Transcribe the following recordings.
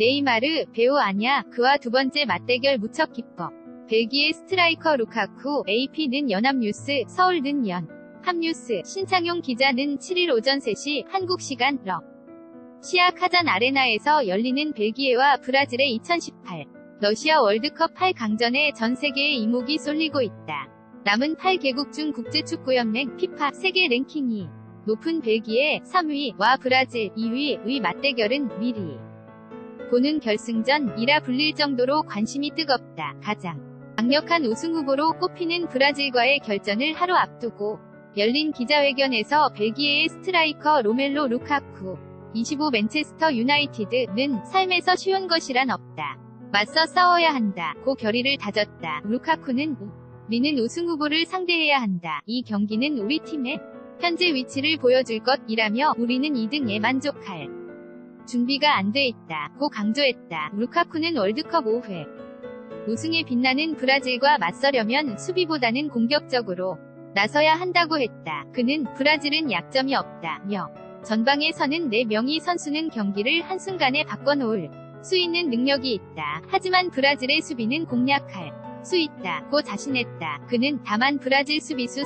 네이마르, 배우 아냐, 그와 두 번째 맞대결 무척 기뻐. 벨기에 스트라이커 루카쿠, AP는 연합뉴스, 서울 는 연. 합뉴스, 신창용 기자는 7일 오전 3시 한국 시간 러. 시아 카잔 아레나에서 열리는 벨기에와 브라질의 2018 러시아 월드컵 8강전에 전 세계의 이목이 쏠리고 있다. 남은 8개국 중 국제축구연맹 피파 세계 랭킹이 높은 벨기에 3위와 브라질 2위의 맞대결은 미리 보는 결승전이라 불릴 정도로 관심이 뜨겁다. 가장 강력한 우승 후보로 꼽히는 브라질과의 결전을 하루 앞두고 열린 기자회견에서 벨기에의 스트라이커 로멜로 루카쿠 25 맨체스터 유나이티드는 삶에서 쉬운 것이란 없다. 맞서 싸워야 한다. 고 결의를 다졌다. 루카쿠는 우리는 우승 후보를 상대해야 한다. 이 경기는 우리 팀의 현재 위치를 보여줄 것이라며 우리는 2등에 만족할 준비가 안 돼 있다. 고 강조했다. 루카쿠는 월드컵 5회 우승에 빛나는 브라질과 맞서려면 수비보다는 공격적으로 나서야 한다고 했다. 그는 브라질은 약점이 없다며 전방에 서는 4명의 선수는 경기를 한순간에 바꿔놓을 수 있는 능력이 있다. 하지만 브라질의 수비는 공략할 수 있다고 자신했다. 그는 다만 브라질 수비수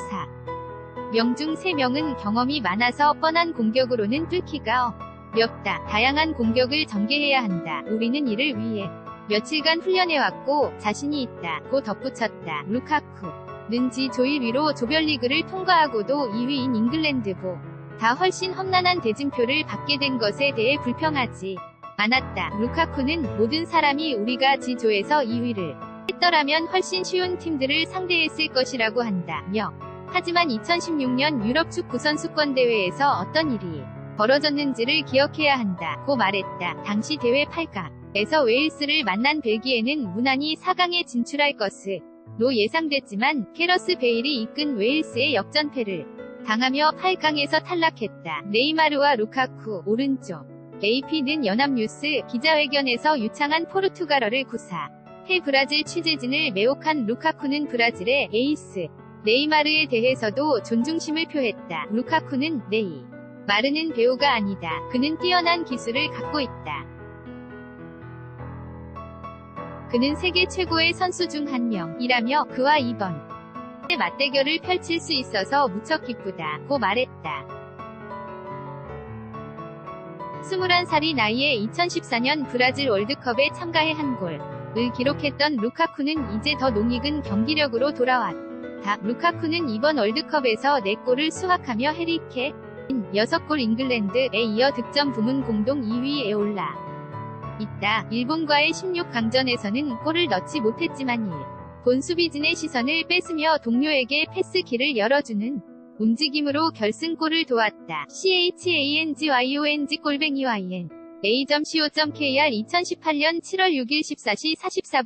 4명 중 3명은 경험이 많아서 뻔한 공격으로는 뚫기가 어 렵다. 다양한 공격을 전개해야 한다. 우리는 이를 위해 며칠간 훈련해왔고 자신이 있다 고 덧붙였다. 루카쿠는 지 조일 위로 조별리그를 통과하고도 2위인 잉글랜드보 다 훨씬 험난한 대진표를 받게 된 것에 대해 불평하지 않았다. 루카쿠는 모든 사람이 우리가 지조에서 2위를 했더라면 훨씬 쉬운 팀들을 상대했을 것이라고 한다며 하지만 2016년 유럽 축구 선수권 대회에서 어떤 일이 벌어졌는지를 기억해야 한다고 말했다. 당시 대회 8강에서 웨일스를 만난 벨기에는 무난히 4강에 진출할 것으로 예상됐지만 캐러스 베일이 이끈 웨일스의 역전패를 당하며 8강에서 탈락했다. 네이마르와 루카쿠 오른쪽 AP는 연합뉴스 기자회견에서 유창한 포르투갈어를 구사 해 브라질 취재진을 매혹한 루카쿠는 브라질의 에이스 네이마르에 대해서도 존중심을 표했다. 루카쿠는 네이 마르는 배우가 아니다. 그는 뛰어난 기술을 갖고 있다. 그는 세계 최고의 선수 중 한 명이라며 그와 이번 맞대결을 펼칠 수 있어서 무척 기쁘다고 말했다. 21살이 나이에 2014년 브라질 월드컵에 참가해 한 골을 기록했던 루카쿠는 이제 더 농익은 경기력으로 돌아왔다. 루카쿠는 이번 월드컵에서 4골을 수확하며 해리케인 6골 잉글랜드에 이어 득점 부문 공동 2위에 올라 있다. 일본과의 16강전에서는 골을 넣지 못했지만 일본 수비진의 시선을 뺏으며 동료에게 패스기를 열어주는 움직임으로 결승골을 도왔다. CHANGYONG 골뱅이 YN A.CO.KR 2018년 7월 6일 14시 44분